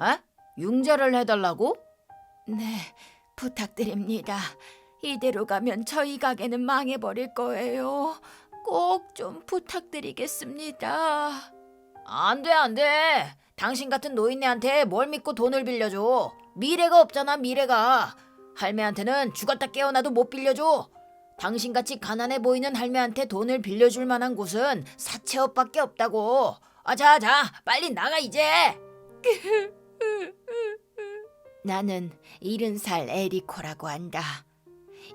어? 융자를 해달라고? 네, 부탁드립니다. 이대로 가면 저희 가게는 망해버릴 거예요. 꼭 좀 부탁드리겠습니다. 안 돼, 안 돼. 당신 같은 노인네한테 뭘 믿고 돈을 빌려줘. 미래가 없잖아, 미래가. 할매한테는 죽었다 깨어나도 못 빌려줘. 당신같이 가난해 보이는 할매한테 돈을 빌려줄 만한 곳은 사채업밖에 없다고. 아, 자, 자, 빨리 나가 이제. 나는 일흔 살 에리코라고 한다.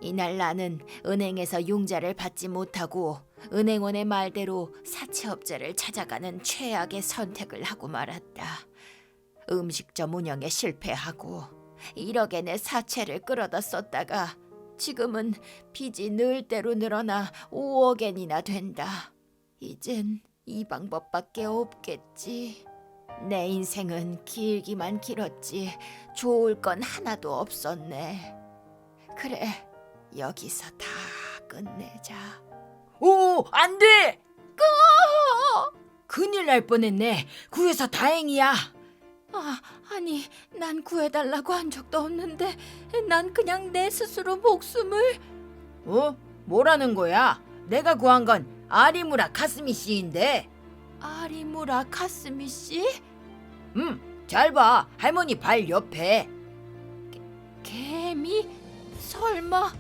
이날 나는 은행에서 융자를 받지 못하고 은행원의 말대로 사채업자를 찾아가는 최악의 선택을 하고 말았다. 음식점 운영에 실패하고 1억에 내 사채를 끌어다 썼다가 지금은 빚이 늘 대로 늘어나 5억엔이나 된다. 이젠 이 방법밖에 없겠지. 내 인생은 길기만 길었지 좋을 건 하나도 없었네. 그래, 여기서 다 끝내자. 오, 안 돼! 끄! 큰일 날 뻔했네. 구해서 다행이야. 아, 아니, 난 구해달라고 한 적도 없는데 난 그냥 내 스스로 목숨을 어? 뭐라는 거야? 내가 구한 건 아리무라 카스미 씨인데. 아리무라 카스미 씨? 음, 잘 봐. 할머니 발 옆에. 개미? 설마?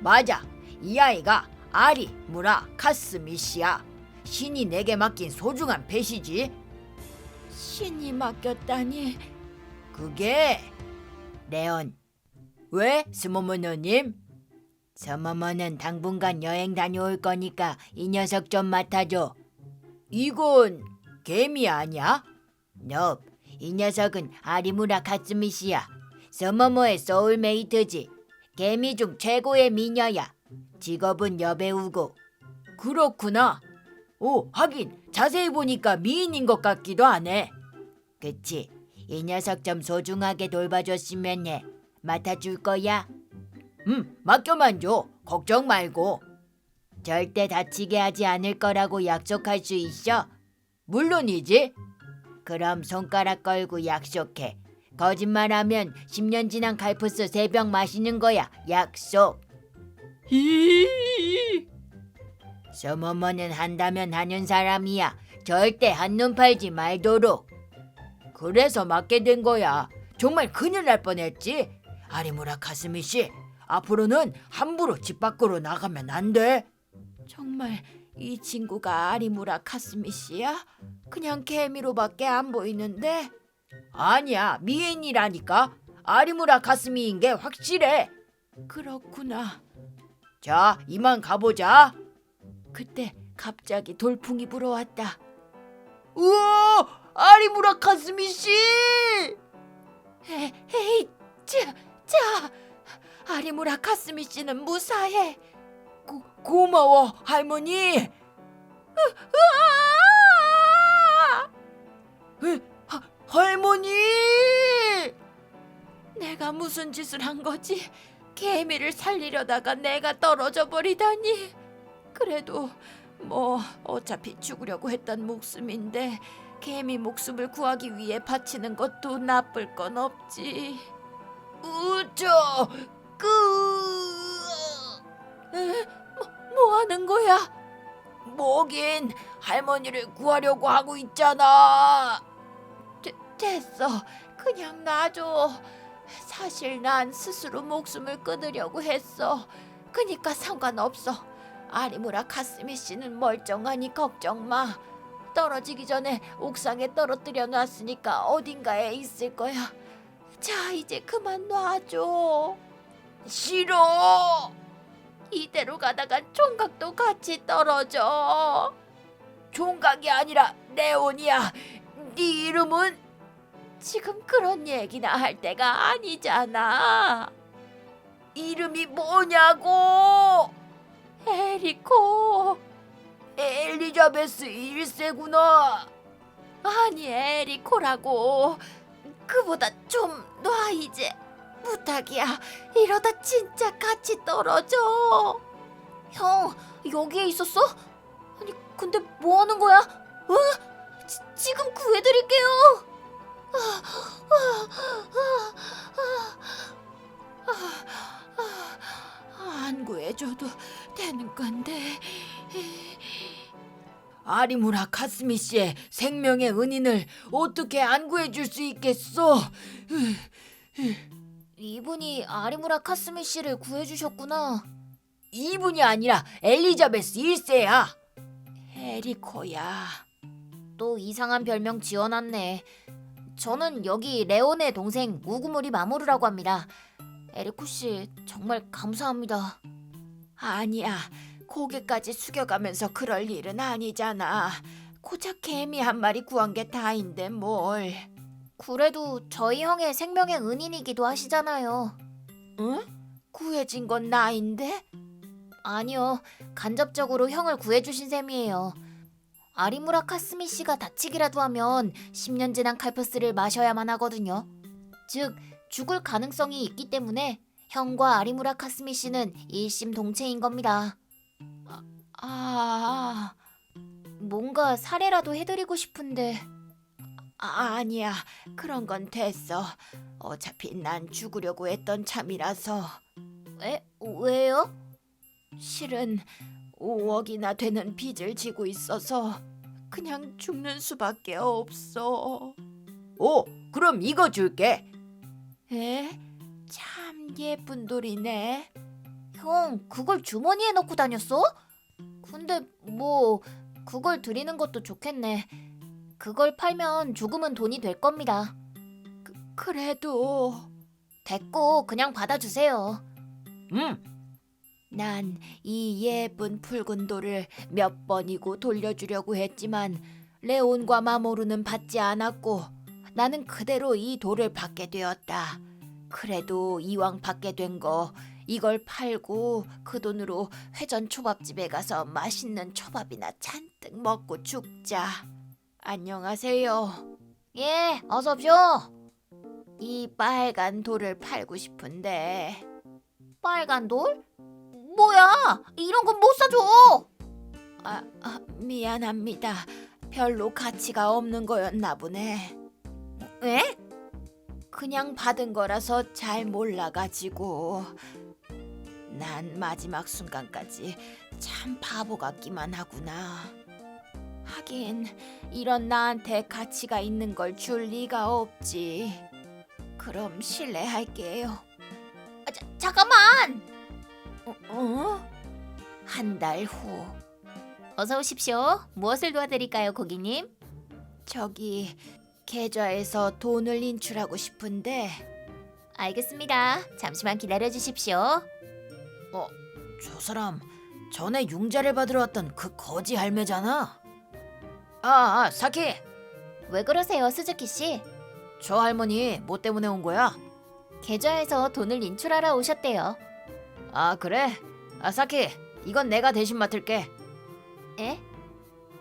맞아. 이 아이가 아리 무라 카스미 씨야. 신이 내게 맡긴 소중한 배시지. 신이 맡겼다니. 그게 레온. 왜 스모모노님? 스모모는 당분간 여행 다녀올 거니까 이 녀석 좀 맡아줘. 이건 개미 아니야? 너, 이 녀석은 아리무라 카츠미 씨야. 스모모의 소울메이트지. 개미 중 최고의 미녀야. 직업은 여배우고. 그렇구나. 오, 하긴 자세히 보니까 미인인 것 같기도 하네. 그치? 이 녀석 좀 소중하게 돌봐줬으면 해. 맡아줄 거야? 응, 맡겨만 줘. 걱정 말고. 절대 다치게 하지 않을 거라고 약속할 수 있어? 물론이지. 그럼 손가락 걸고 약속해. 거짓말하면 10년 지난 칼프스 3병 마시는 거야. 약속. 히. 서머머는 한다면 하는 사람이야. 절대 한눈 팔지 말도록. 그래서 맞게 된 거야. 정말 큰일 날 뻔했지. 아리무라 카스미 씨, 앞으로는 함부로 집 밖으로 나가면 안 돼. 정말 이 친구가 아리무라 카스미 씨야? 그냥 개미로밖에 안 보이는데. 아니야, 미인이라니까. 아리무라 카스미인 게 확실해. 그렇구나. 자, 이만 가보자. 그때 갑자기 돌풍이 불어왔다. 우와, 아리무라 카스미 씨! 에, 에이, 자, 자, 아리무라 카스미 씨는 무사해. 고, 고마워, 할머니. 하, 할머니! 내가 무슨 짓을 한 거지? 개미를 살리려다가 내가 떨어져 버리다니. 그래도 뭐 어차피 죽으려고 했던 목숨인데 개미 목숨을 구하기 위해 바치는 것도 나쁠 건 없지. 우저, 그... 에? 뭐, 뭐 하는 거야? 뭐긴 할머니를 구하려고 하고 있잖아. 되, 됐어. 그냥 놔줘. 사실 난 스스로 목숨을 끊으려고 했어. 그니까 상관없어. 아리무라 카스미 씨는 멀쩡하니 걱정 마. 떨어지기 전에 옥상에 떨어뜨려 놨으니까 어딘가에 있을 거야. 자, 이제 그만 놔줘. 싫어. 이대로 가다가 총각도 같이 떨어져. 총각이 아니라 네온이야. 네 이름은 지금 그런 얘기나 할 때가 아니잖아. 이름이 뭐냐고? 에리코. 엘리자베스 1세구나. 아니 에리코라고 그보다 좀 놔 이제 부탁이야. 이러다 진짜 같이 떨어져. 형, 여기에 있었어? 아니, 근데 뭐 하는 거야? 어? 지, 지금 구해드릴게요. 안 구해줘도 되는 건데. 아리무라 카스미 씨의 생명의 은인을 어떻게 안 구해줄 수 있겠소? 이분이 아리무라 카스미 씨를 구해주셨구나. 이분이 아니라 엘리자베스 1세야. 에리코야. 또 이상한 별명 지어놨네. 저는 여기 레온의 동생 우구모리 마모루라고 합니다. 에리코 씨 정말 감사합니다. 아니야. 고개까지 숙여가면서 그럴 일은 아니잖아. 고작 개미 한 마리 구한 게 다인데 뭘. 그래도 저희 형의 생명의 은인이기도 하시잖아요. 응? 구해진 건 나인데? 아니요, 간접적으로 형을 구해주신 셈이에요. 아리무라 카스미 씨가 다치기라도 하면 10년 지난 칼퍼스를 마셔야만 하거든요. 즉, 죽을 가능성이 있기 때문에 형과 아리무라 카스미 씨는 일심동체인 겁니다. 아, 뭔가 사례라도 해드리고 싶은데 아, 아니야. 그런 건 됐어. 어차피 난 죽으려고 했던 참이라서. 에? 왜요? 실은 5억이나 되는 빚을 지고 있어서 그냥 죽는 수밖에 없어. 오, 그럼 이거 줄게. 에? 참 예쁜 돌이네. 형, 그걸 주머니에 넣고 다녔어? 근데 뭐 그걸 드리는 것도 좋겠네. 그걸 팔면 조금은 돈이 될 겁니다. 그래도 됐고 그냥 받아주세요. 음, 난 이 예쁜 붉은 돌을 몇 번이고 돌려주려고 했지만 레온과 마모루는 받지 않았고 나는 그대로 이 돌을 받게 되었다. 그래도 이왕 받게 된 거 이걸 팔고 그 돈으로 회전 초밥집에 가서 맛있는 초밥이나 잔뜩 먹고 죽자. 안녕하세요. 예, 어서 오쇼. 이 빨간 돌을 팔고 싶은데 빨간 돌? 뭐야? 이런 건 못 사줘. 아, 아, 미안합니다. 별로 가치가 없는 거였나 보네. 에? 그냥 받은 거라서 잘 몰라가지고. 난 마지막 순간까지 참 바보 같기만 하구나. 하긴 이런 나한테 가치가 있는 걸 줄 리가 없지. 그럼 실례할게요. 아, 자, 잠깐만. 어? 어? 한 달 후. 어서 오십시오. 무엇을 도와드릴까요, 고객님? 저기 계좌에서 돈을 인출하고 싶은데 알겠습니다. 잠시만 기다려 주십시오. 저 사람 전에 융자를 받으러 왔던 그 거지 할매잖아. 아, 아 사키, 왜 그러세요, 스즈키 씨? 저 할머니 뭐 때문에 온 거야? 계좌에서 돈을 인출하러 오셨대요. 아 그래? 아 사키, 이건 내가 대신 맡을게. 에?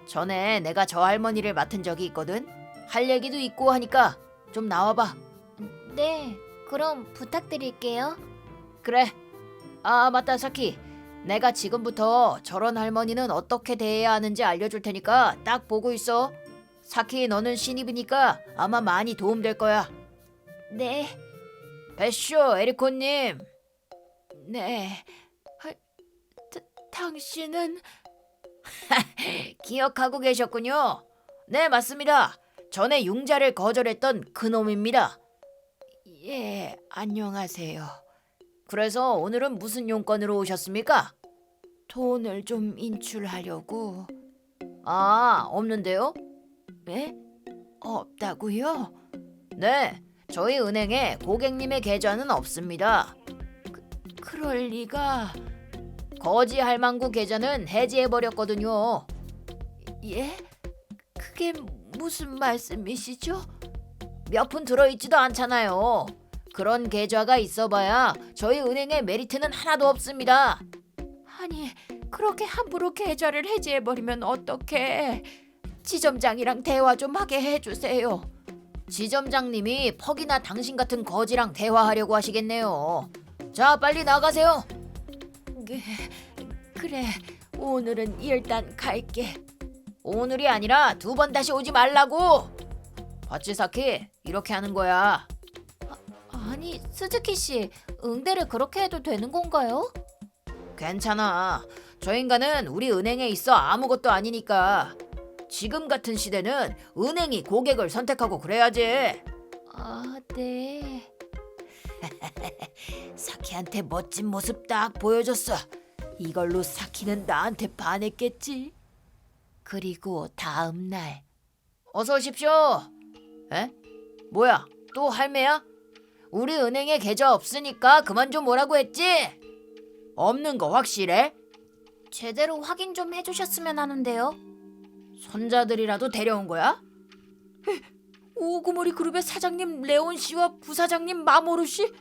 전에 내가 저 할머니를 맡은 적이 있거든. 할 얘기도 있고 하니까 좀 나와 봐. 네, 그럼 부탁드릴게요. 그래. 아 맞다 사키. 내가 지금부터 저런 할머니는 어떻게 대해야 하는지 알려줄 테니까 딱 보고 있어. 사키 너는 신입이니까 아마 많이 도움될 거야. 네, 배쇼 에리코님. 네. 아, 다, 당신은 기억하고 계셨군요. 네 맞습니다. 전에 융자를 거절했던 그놈입니다. 예, 안녕하세요. 그래서 오늘은 무슨 용건으로 오셨습니까? 돈을 좀 인출하려고. 아 없는데요? 네? 없다고요? 네. 저희 은행에 고객님의 계좌는 없습니다. 그럴 리가. 거지 할망구 계좌는 해지해 버렸거든요. 예? 그게 무슨 말씀이시죠? 몇 푼 들어 있지도 않잖아요. 그런 계좌가 있어봐야 저희 은행에 메리트는 하나도 없습니다. 아니, 그렇게 함부로 계좌를 해지해 버리면 어떡해? 지점장이랑 대화 좀 하게 해 주세요. 지점장님이 퍽이나 당신 같은 거지랑 대화하려고 하시겠네요. 자, 빨리 나가세요. 그, 그래. 오늘은 일단 갈게. 오늘이 아니라 두 번 다시 오지 말라고. 봤지 사키? 이렇게 하는 거야. 아니 스즈키 씨, 응대를 그렇게 해도 되는 건가요? 괜찮아. 저 인간은 우리 은행에 있어 아무것도 아니니까. 지금 같은 시대는 은행이 고객을 선택하고 그래야지. 아, 네. 사키한테 멋진 모습 딱 보여줬어. 이걸로 사키는 나한테 반했겠지. 그리고 다음 날 어서 오십시오. 에? 뭐야? 또 할매야? 우리 은행에 계좌 없으니까 그만 좀 오라고 했지? 없는 거 확실해? 제대로 확인 좀 해주셨으면 하는데요. 손자들이라도 데려온 거야? 오구머리 그룹의 사장님 레온 씨와 부사장님 마모루 씨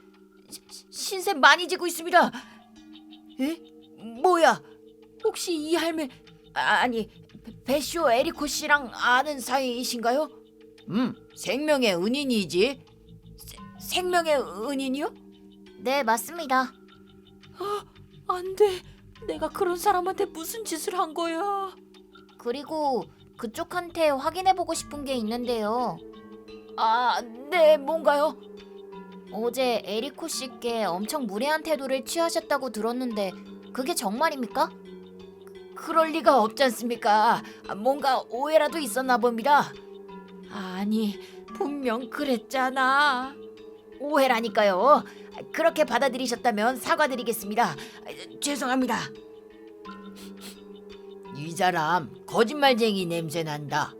시- 신세 많이 지고 있습니다. 에? 뭐야? 혹시 이 할매 아, 아니 베쇼 에리코 씨랑 아는 사이이신가요? 음, 생명의 은인이지. 세- 생명의 은인이요? 네, 맞습니다. 안 돼. 내가 그런 사람한테 무슨 짓을 한 거야? 그리고 그쪽한테 확인해보고 싶은 게 있는데요. 아, 네, 뭔가요? 어제 에리코 씨께 엄청 무례한 태도를 취하셨다고 들었는데 그게 정말입니까? 그럴 리가 없지 않습니까? 아, 뭔가 오해라도 있었나 봅니다. 아니, 분명 그랬잖아. 오해라니까요. 그렇게 받아들이셨다면 사과드리겠습니다. 아, 죄송합니다. 이 사람 거짓말쟁이 냄새 난다.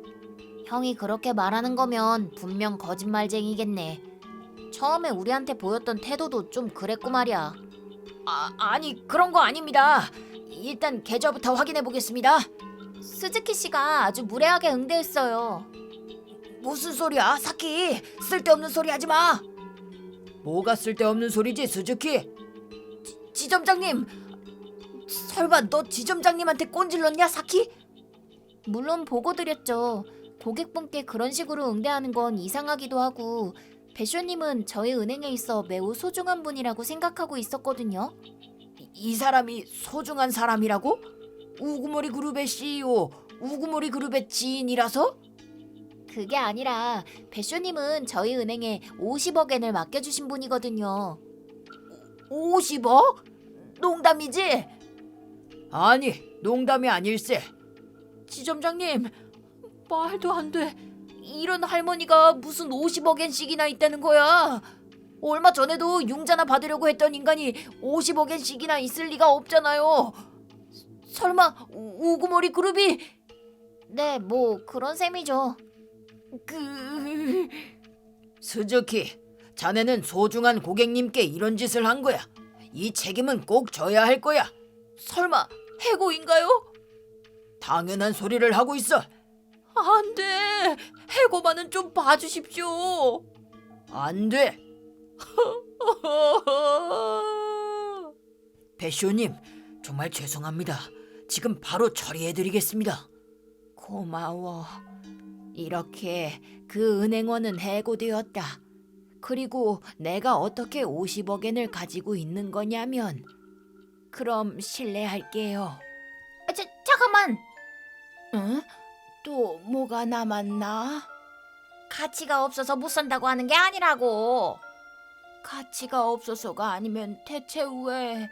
형이 그렇게 말하는 거면 분명 거짓말쟁이겠네. 처음에 우리한테 보였던 태도도 좀 그랬고 말이야. 아, 아니 그런 거 아닙니다. 일단 계좌부터 확인해 보겠습니다. 스즈키 씨가 아주 무례하게 응대했어요. 무슨 소리야, 사키? 쓸데없는 소리 하지 마. 뭐가 쓸데없는 소리지, 스즈키? 지, 지점장님, 설마 너 지점장님한테 꼰질렀냐, 사키? 물론 보고 드렸죠. 고객분께 그런 식으로 응대하는 건 이상하기도 하고 배쇼님은 저희 은행에 있어 매우 소중한 분이라고 생각하고 있었거든요. 이, 이 사람이 소중한 사람이라고? 우구모리 그룹의 CEO, 우구모리 그룹의 지인이라서? 그게 아니라 배쇼님은 저희 은행에 50억 엔을 맡겨주신 분이거든요. 50억? 농담이지? 아니, 농담이 아닐세. 지점장님, 말도 안 돼. 이런 할머니가 무슨 50억엔씩이나 있다는 거야? 얼마 전에도 융자나 받으려고 했던 인간이 50억엔씩이나 있을 리가 없잖아요. 설마 우- 우구모리 그룹이 네, 뭐 그런 셈이죠. 그 스즈키, 자네는 소중한 고객님께 이런 짓을 한 거야. 이 책임은 꼭 져야 할 거야. 설마 해고인가요? 당연한 소리를 하고 있어. 안 돼. 해고만은 좀 봐주십시오. 안 돼. 배쇼님, 정말 죄송합니다. 지금 바로 처리해드리겠습니다. 고마워. 이렇게 그 은행원은 해고되었다. 그리고 내가 어떻게 50억 엔을 가지고 있는 거냐면, 그럼 실례할게요. 아, 자, 잠깐만. 응? 또 뭐가 남았나? 가치가 없어서 못 산다고 하는 게 아니라고. 가치가 없어서가 아니면 대체 왜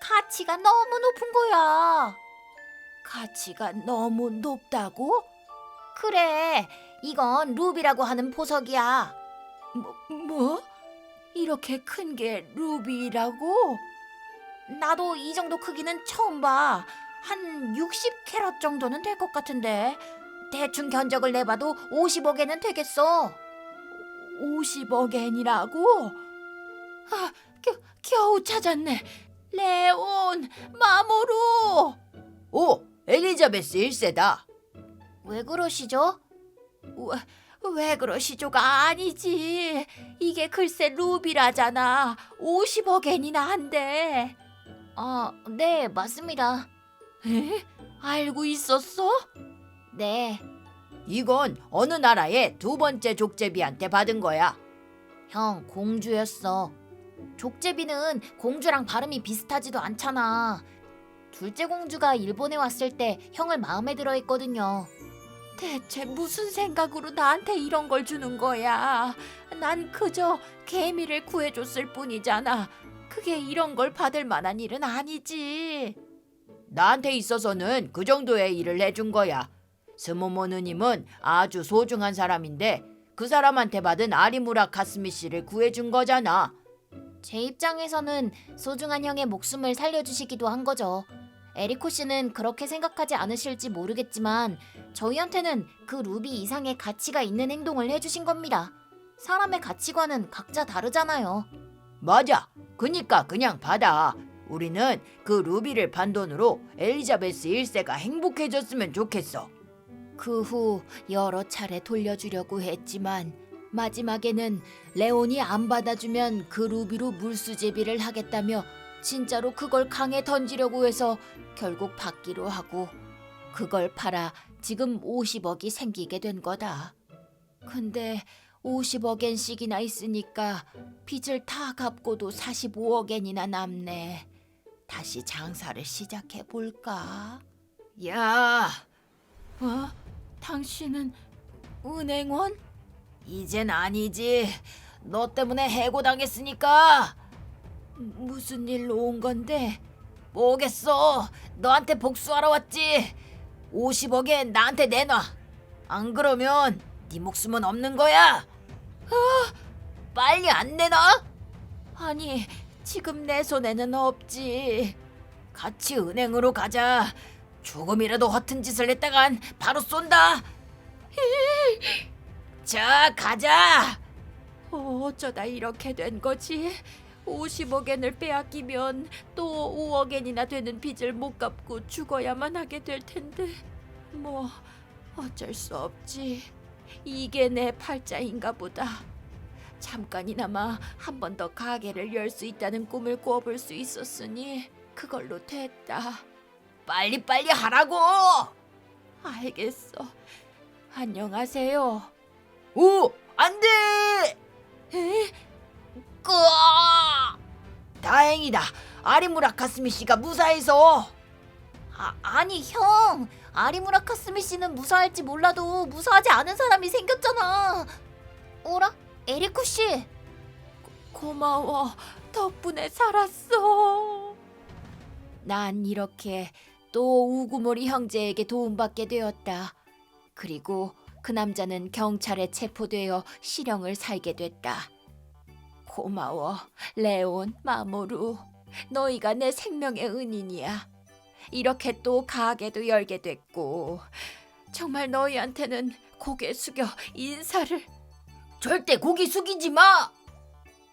가치가 너무 높은 거야. 가치가 너무 높다고? 그래, 이건 루비라고 하는 보석이야. 뭐, 뭐? 이렇게 큰 게 루비라고? 나도 이 정도 크기는 처음 봐. 한 60캐럿 정도는 될 것 같은데. 대충 견적을 내봐도 50억에는 되겠어. 50억엔이라고? 아, 겨, 겨우 찾았네. 레온, 마모루. 오, 엘리자베스 1세다. 왜 그러시죠? 왜, 왜 그러시죠가 아니지. 이게 글쎄 루비라잖아. 50억엔이나 한대. 아, 네, 맞습니다. 에? 알고 있었어? 네, 이건 어느 나라의 두 번째 족제비한테 받은 거야. 형, 공주였어. 족제비는 공주랑 발음이 비슷하지도 않잖아. 둘째 공주가 일본에 왔을 때 형을 마음에 들어 했거든요. 대체 무슨 생각으로 나한테 이런 걸 주는 거야? 난 그저 개미를 구해줬을 뿐이잖아. 그게 이런 걸 받을 만한 일은 아니지. 나한테 있어서는 그 정도의 일을 해준 거야. 스모모 누님은 아주 소중한 사람인데 그 사람한테 받은 아리무라 카스미 씨를 구해준 거잖아. 제 입장에서는 소중한 형의 목숨을 살려주시기도 한 거죠. 에리코 씨는 그렇게 생각하지 않으실지 모르겠지만 저희한테는 그 루비 이상의 가치가 있는 행동을 해주신 겁니다. 사람의 가치관은 각자 다르잖아요. 맞아. 그니까 그냥 받아. 우리는 그 루비를 판 돈으로 엘리자베스 1세가 행복해졌으면 좋겠어. 그 후 여러 차례 돌려주려고 했지만 마지막에는 레온이 안 받아주면 그 루비로 물수제비를 하겠다며 진짜로 그걸 강에 던지려고 해서 결국 받기로 하고 그걸 팔아 지금 50억이 생기게 된 거다. 근데 50억 엔씩이나 있으니까 빚을 다 갚고도 45억 엔이나 남네. 다시 장사를 시작해 볼까? 야, 어? 당신은 은행원? 이젠 아니지. 너 때문에 해고당했으니까. 무슨 일로 온 건데? 뭐겠어. 너한테 복수하러 왔지. 50억엔 나한테 내놔. 안 그러면 네 목숨은 없는 거야. 아, 빨리 안 내놔. 아니, 지금 내 손에는 없지. 같이 은행으로 가자. 조금이라도 허튼 짓을 했다간 바로 쏜다. 자, 가자. 어쩌다 이렇게 된 거지? 50억엔을 빼앗기면 또 5억엔이나 되는 빚을 못 갚고 죽어야만 하게 될 텐데 뭐 어쩔 수 없지 이게 내 팔자인가 보다 잠깐이나마 한 번 더 가게를 열 수 있다는 꿈을 꿔볼 수 있었으니 그걸로 됐다 빨리빨리 하라고. 알겠어 안녕하세요 오, 안 돼. 에? 끄아! 다행이다. 아리무라 카스미 씨가 무사해서. 아, 아니 형 아리무라 카스미 씨는 무사할지 몰라도 무사하지 않은 사람이 생겼잖아 어라? 에리코 씨 고마워 덕분에 살았어 난 이렇게 또 우구모리 형제에게 도움받게 되었다. 그리고 그 남자는 경찰에 체포되어 실형을 살게 됐다. 고마워, 레온, 마모루. 너희가 내 생명의 은인이야. 이렇게 또 가게도 열게 됐고, 정말 너희한테는 고개 숙여 인사를. 절대 고기 숙이지 마.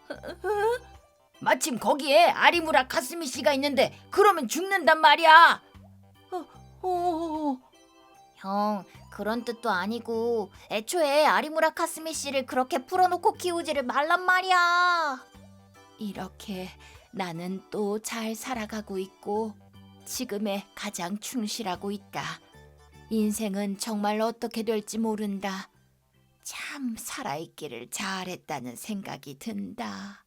마침 거기에 아리무라 카스미 씨가 있는데 그러면 죽는단 말이야. 오, 형 그런 뜻도 아니고 애초에 아리무라 카스미 씨를 그렇게 풀어놓고 키우지를 말란 말이야. 이렇게 나는 또 잘 살아가고 있고, 지금에 가장 충실하고 있다. 인생은 정말 어떻게 될지 모른다. 참 살아있기를 잘했다는 생각이 든다.